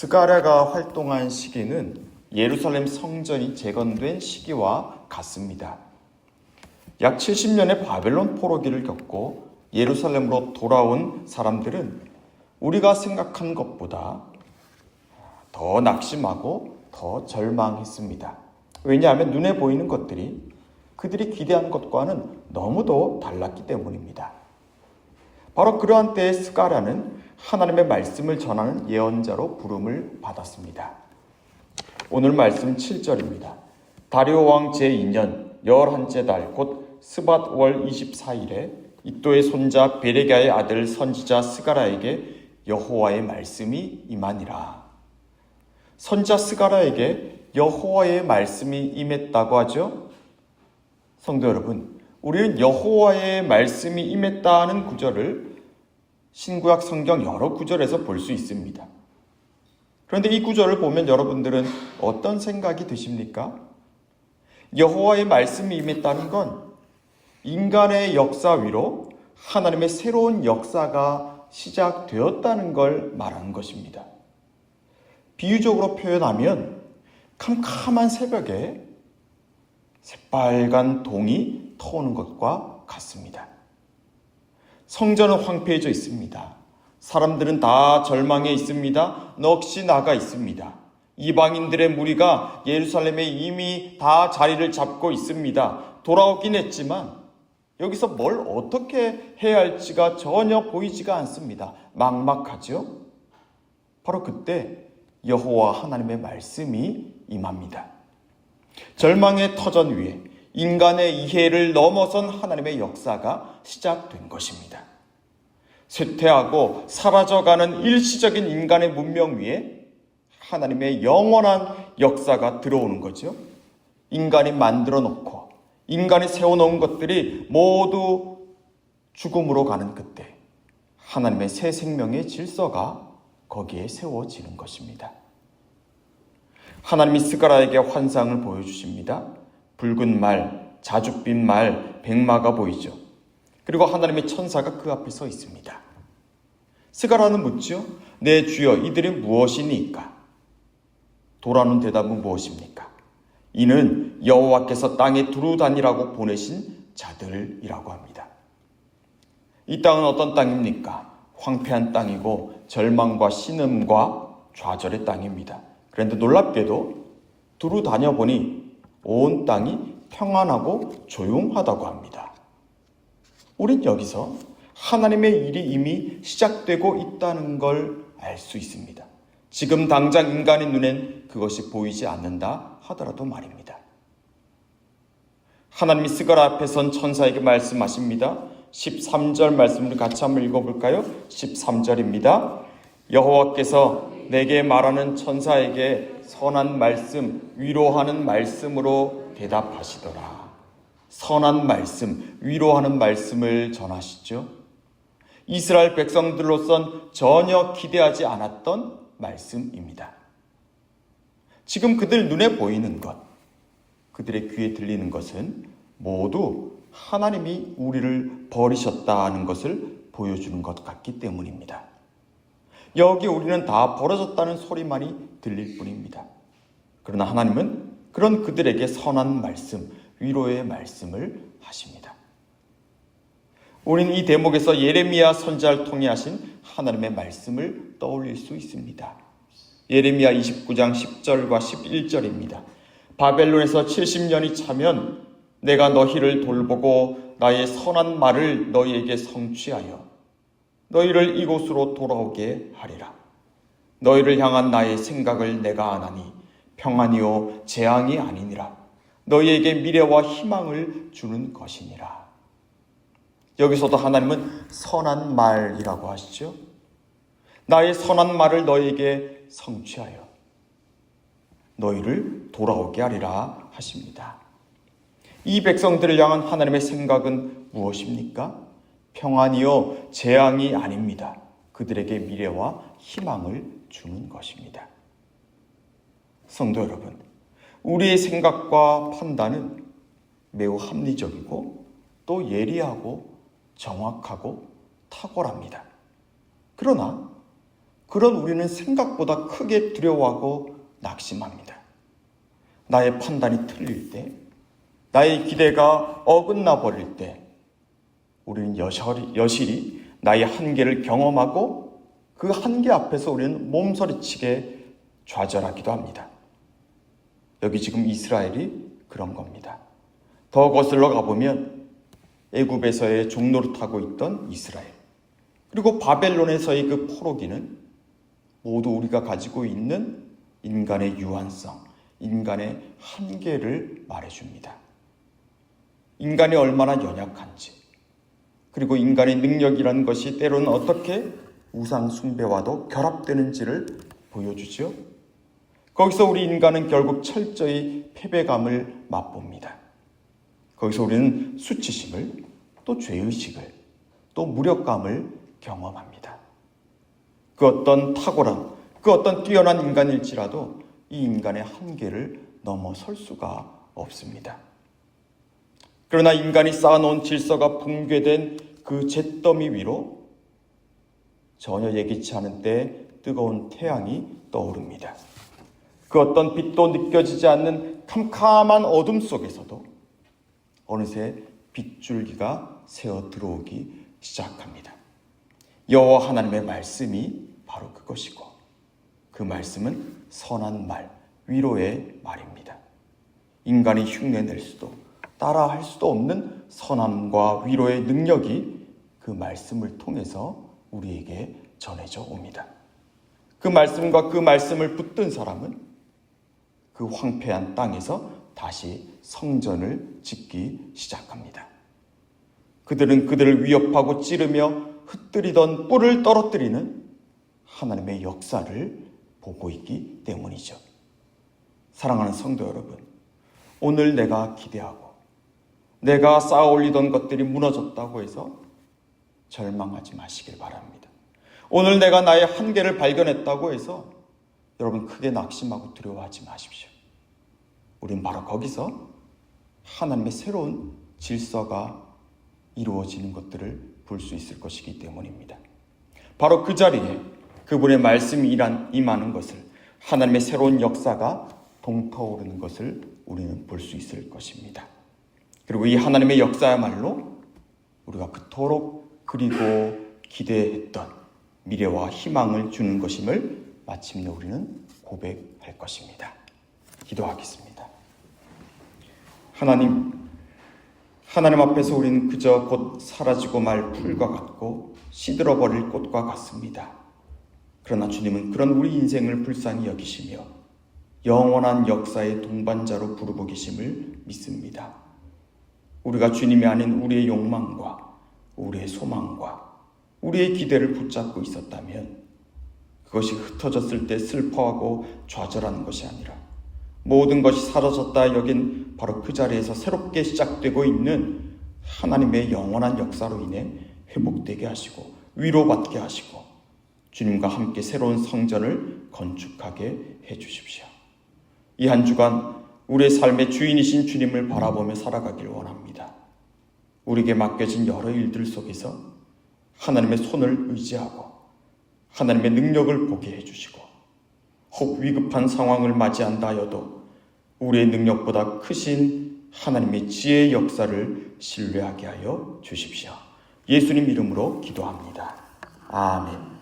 스가랴가 활동한 시기는 예루살렘 성전이 재건된 시기와 같습니다. 약 70년의 바벨론 포로기를 겪고 예루살렘으로 돌아온 사람들은 우리가 생각한 것보다 더 낙심하고 더 절망했습니다. 왜냐하면 눈에 보이는 것들이 그들이 기대한 것과는 너무도 달랐기 때문입니다. 바로 그러한 때에 스가랴는 하나님의 말씀을 전하는 예언자로 부름을 받았습니다. 오늘 말씀 7절입니다. 다리오 왕 제2년 열한째 달 곧 스밧 월 24일에 이또의 손자 베레가의 아들 선지자 스가라에게 여호와의 말씀이 임하니라. 선자 스가라에게 여호와의 말씀이 임했다고 하죠. 성도 여러분, 우리는 여호와의 말씀이 임했다는 구절을 신구약 성경 여러 구절에서 볼 수 있습니다. 그런데 이 구절을 보면 여러분들은 어떤 생각이 드십니까? 여호와의 말씀이 임했다는 건 인간의 역사 위로 하나님의 새로운 역사가 시작되었다는 걸 말하는 것입니다. 비유적으로 표현하면 캄캄한 새벽에 새빨간 동이 터오는 것과 같습니다. 성전은 황폐해져 있습니다. 사람들은 다 절망해 있습니다. 넋이 나가 있습니다. 이방인들의 무리가 예루살렘에 이미 다 자리를 잡고 있습니다. 돌아오긴 했지만 여기서 뭘 어떻게 해야 할지가 전혀 보이지가 않습니다. 막막하죠? 바로 그때 여호와 하나님의 말씀이 임합니다. 절망의 터전 위에 인간의 이해를 넘어선 하나님의 역사가 시작된 것입니다. 쇠퇴하고 사라져가는 일시적인 인간의 문명 위에 하나님의 영원한 역사가 들어오는 거죠. 인간이 만들어 놓고 인간이 세워놓은 것들이 모두 죽음으로 가는 그때 하나님의 새 생명의 질서가 거기에 세워지는 것입니다. 하나님이 스가라에게 환상을 보여주십니다. 붉은 말, 자줏빛 말, 백마가 보이죠. 그리고 하나님의 천사가 그 앞에 서 있습니다. 스가라는 묻죠. 내 주여 이들이 무엇이니까? 돌아오는 대답은 무엇입니까? 이는 여호와께서 땅에 두루 다니라고 보내신 자들이라고 합니다. 이 땅은 어떤 땅입니까? 황폐한 땅이고 절망과 신음과 좌절의 땅입니다. 그런데 놀랍게도 두루 다녀보니 온 땅이 평안하고 조용하다고 합니다. 우린 여기서 하나님의 일이 이미 시작되고 있다는 걸 알 수 있습니다. 지금 당장 인간의 눈엔 그것이 보이지 않는다 하더라도 말입니다. 하나님이 스가라 앞에 선 천사에게 말씀하십니다. 13절 말씀을 같이 한번 읽어볼까요? 13절입니다. 여호와께서 내게 말하는 천사에게 선한 말씀, 위로하는 말씀으로 대답하시더라. 선한 말씀, 위로하는 말씀을 전하시죠. 이스라엘 백성들로선 전혀 기대하지 않았던 말씀입니다. 지금 그들 눈에 보이는 것, 그들의 귀에 들리는 것은 모두 하나님이 우리를 버리셨다는 것을 보여주는 것 같기 때문입니다. 여기 우리는 다 벌어졌다는 소리만이 들릴 뿐입니다. 그러나 하나님은 그런 그들에게 선한 말씀, 위로의 말씀을 하십니다. 우리는 이 대목에서 예레미야 선자를 통해 하신 하나님의 말씀을 떠올릴 수 있습니다. 예레미야 29장 10절과 11절입니다. 바벨론에서 70년이 차면 내가 너희를 돌보고 나의 선한 말을 너희에게 성취하여 너희를 이곳으로 돌아오게 하리라. 너희를 향한 나의 생각을 내가 아나니 평안이요 재앙이 아니니라. 너희에게 미래와 희망을 주는 것이니라. 여기서도 하나님은 선한 말이라고 하시죠. 나의 선한 말을 너희에게 성취하여 너희를 돌아오게 하리라 하십니다. 이 백성들을 향한 하나님의 생각은 무엇입니까? 평안이요 재앙이 아닙니다. 그들에게 미래와 희망을 주는 것입니다. 성도 여러분, 우리의 생각과 판단은 매우 합리적이고 또 예리하고 정확하고 탁월합니다. 그러나 그런 우리는 생각보다 크게 두려워하고 낙심합니다. 나의 판단이 틀릴 때, 나의 기대가 어긋나 버릴 때, 우리는 여실히, 여실히 나의 한계를 경험하고 그 한계 앞에서 우리는 몸서리치게 좌절하기도 합니다. 여기 지금 이스라엘이 그런 겁니다. 더 거슬러 가보면 애굽에서의 종노릇하고 있던 이스라엘 그리고 바벨론에서의 그 포로기는 모두 우리가 가지고 있는 인간의 유한성, 인간의 한계를 말해줍니다. 인간이 얼마나 연약한지, 그리고 인간의 능력이라는 것이 때로는 어떻게 우상 숭배와도 결합되는지를 보여주죠. 거기서 우리 인간은 결국 철저히 패배감을 맛봅니다. 거기서 우리는 수치심을 또 죄의식을 또 무력감을 경험합니다. 그 어떤 탁월한 그 어떤 뛰어난 인간일지라도 이 인간의 한계를 넘어설 수가 없습니다. 그러나 인간이 쌓아놓은 질서가 붕괴된 그 잿더미 위로 전혀 예기치 않은 때 뜨거운 태양이 떠오릅니다. 그 어떤 빛도 느껴지지 않는 캄캄한 어둠 속에서도 어느새 빗줄기가 새어 들어오기 시작합니다. 여호와 하나님의 말씀이 바로 그것이고 그 말씀은 선한 말, 위로의 말입니다. 인간이 흉내낼 수도 따라할 수도 없는 선함과 위로의 능력이 그 말씀을 통해서 우리에게 전해져 옵니다. 그 말씀과 그 말씀을 붙든 사람은 그 황폐한 땅에서 다시 성전을 짓기 시작합니다. 그들은 그들을 위협하고 찌르며 흩뜨리던 뿔을 떨어뜨리는 하나님의 역사를 보고 있기 때문이죠. 사랑하는 성도 여러분, 오늘 내가 기대하고 내가 쌓아 올리던 것들이 무너졌다고 해서 절망하지 마시길 바랍니다. 오늘 내가 나의 한계를 발견했다고 해서 여러분 크게 낙심하고 두려워하지 마십시오. 우린 바로 거기서 하나님의 새로운 질서가 이루어지는 것들을 볼 수 있을 것이기 때문입니다. 바로 그 자리에 그분의 말씀이 임하는 것을 하나님의 새로운 역사가 동터오르는 것을 우리는 볼 수 있을 것입니다. 그리고 이 하나님의 역사야말로 우리가 그토록 그리고 기대했던 미래와 희망을 주는 것임을 마침내 우리는 고백할 것입니다. 기도하겠습니다. 하나님, 하나님 앞에서 우리는 그저 곧 사라지고 말 풀과 같고 시들어 버릴 꽃과 같습니다. 그러나 주님은 그런 우리 인생을 불쌍히 여기시며 영원한 역사의 동반자로 부르고 계심을 믿습니다. 우리가 주님이 아닌 우리의 욕망과 우리의 소망과 우리의 기대를 붙잡고 있었다면 그것이 흩어졌을 때 슬퍼하고 좌절하는 것이 아니라 모든 것이 사라졌다 여긴 바로 그 자리에서 새롭게 시작되고 있는 하나님의 영원한 역사로 인해 회복되게 하시고 위로받게 하시고 주님과 함께 새로운 성전을 건축하게 해 주십시오. 이 한 주간 우리의 삶의 주인이신 주님을 바라보며 살아가길 원합니다. 우리에게 맡겨진 여러 일들 속에서 하나님의 손을 의지하고 하나님의 능력을 보게 해주시고 혹 위급한 상황을 맞이한다 하여도 우리의 능력보다 크신 하나님의 지혜의 역사를 신뢰하게 하여 주십시오. 예수님 이름으로 기도합니다. 아멘.